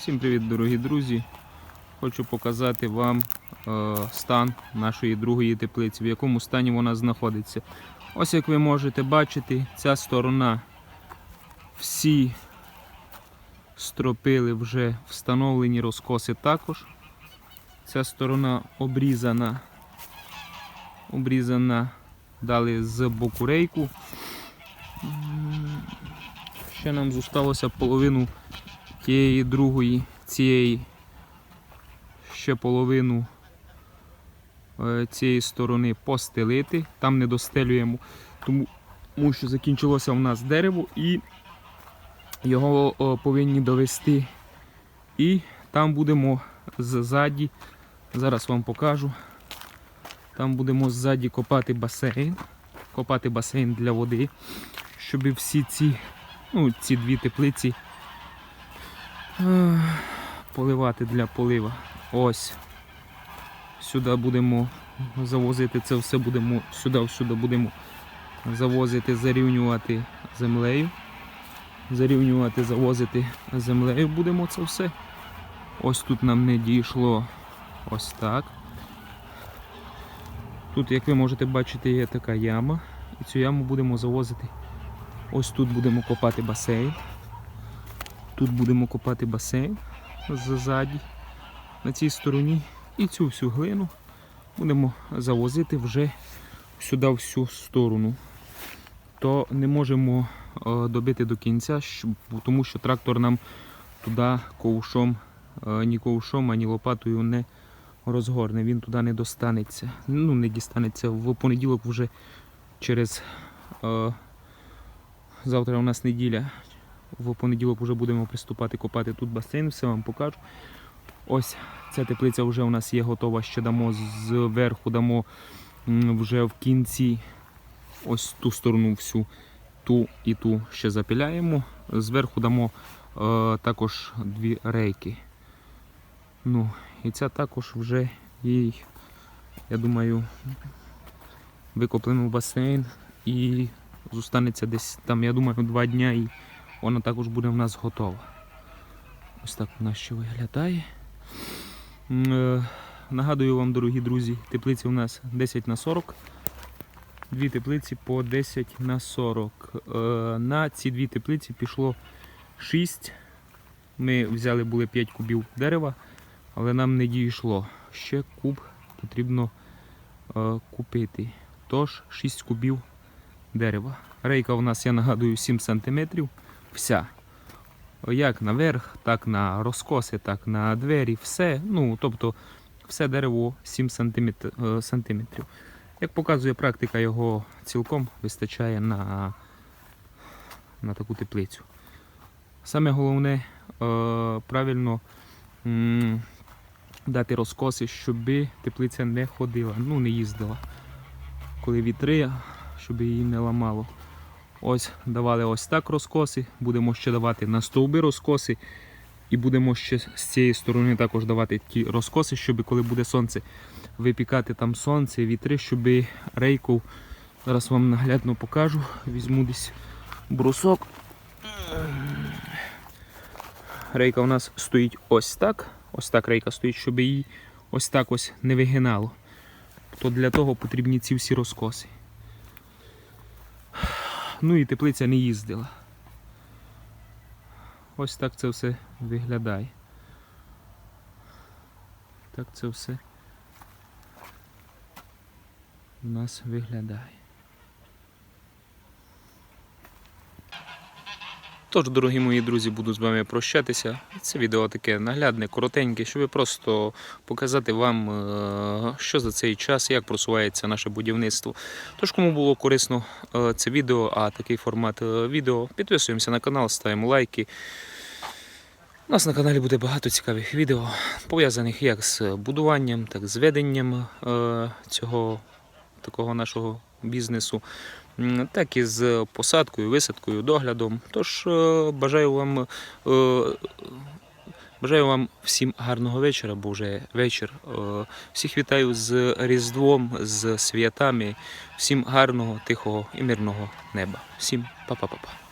Всім привіт, дорогі друзі! Хочу показати вам е, стан нашої другої теплиці, в якому стані вона знаходиться. Ось як ви можете бачити, ця сторона всі стропили вже встановлені розкоси також. Ця сторона обрізана, обрізана дали з боку рейку. Ще нам зосталося половину тієї другої, цієї ще половину е, цієї сторони постелити. Там не достелюємо, тому, що закінчилося в нас дерево і його повинні довести. І там будемо ззаді, зараз вам покажу. Там будемо ззаді копати басейн, копати басейн для води, щоб всі ці, ну, ці дві теплиці поливати для полива. Ось. Сюди будемо завозити це все будемо, сюди сюди будемо завозити, зарівнювати землею. Зарівнювати, завозити землею будемо це все. Ось тут нам не дійшло ось так. Тут, як ви можете бачити, є така яма. І цю яму будемо завозити. Ось тут будемо копати басейн. Тут будемо копати басейн ззаді на цій стороні. І цю всю глину будемо завозити вже сюди всю сторону. То не можемо е, добити до кінця, тому що трактор нам туди ковшом, е, ні ковшом, ані лопатою не розгорне. Він туди не достанеться. Ну, не дістанеться. В понеділок вже через е, завтра у нас неділя. В понеділок вже будемо приступати копати тут басейн, все вам покажу. Ось ця теплиця вже у нас є готова, ще дамо зверху, дамо вже в кінці ось ту сторону всю, ту і ту ще запіляємо. Зверху дамо е, також дві рейки. Ну, і ця також вже їй, я думаю, викоплемо басейн і зостанеться десь там, я думаю, два дня і вона також буде в нас готова. Ось так вона ще виглядає. Е, Нагадую вам, дорогі друзі, теплиці у нас 10 на 40. Дві теплиці по 10 на 40. Е, На ці дві теплиці пішло 6. Ми взяли були 5 кубів дерева, але нам не дійшло. Ще куб потрібно е, купити. Тож 6 кубів дерева. Рейка у нас, я нагадую, 7 см. Вся. Як наверх, так на розкоси, так на двері, все. Ну, тобто все дерево 7 сантиметр, е. Як показує практика, його цілком вистачає на, на таку теплицю. Саме головне е, правильно дати розкоси, щоб теплиця не ходила, ну не їздила. Коли вітри, щоб її не ламало. Ось давали ось так розкоси, будемо ще давати на стовби розкоси. І будемо ще з цієї сторони також давати ті розкоси, щоб коли буде сонце випікати там сонце, вітри, щоб рейку, зараз вам наглядно покажу, візьму десь брусок. Рейка у нас стоїть ось так. Ось так рейка стоїть, щоб її ось так ось не вигинало. То для того потрібні ці всі розкоси. Ну і теплиця не їздила. Ось так це все виглядає. Так це все у нас виглядає. Тож, дорогі мої друзі, буду з вами прощатися. Це відео таке наглядне, коротеньке, щоб просто показати вам, е, що за цей час, як просувається наше будівництво. Тож, кому було корисно е, це відео, а такий формат е, відео, підписуємося на канал, ставимо лайки. У нас на каналі буде багато цікавих відео, пов'язаних як з будуванням, так і з веденням цього такого нашого бізнесу, так і з посадкою, висадкою, доглядом. Тож е, бажаю вам. е, Бажаю вам всім гарного вечора, бо вже вечір. Е, Всіх вітаю з Різдвом, з святами. Всім гарного, тихого і мирного неба. Всім па-па-па-па.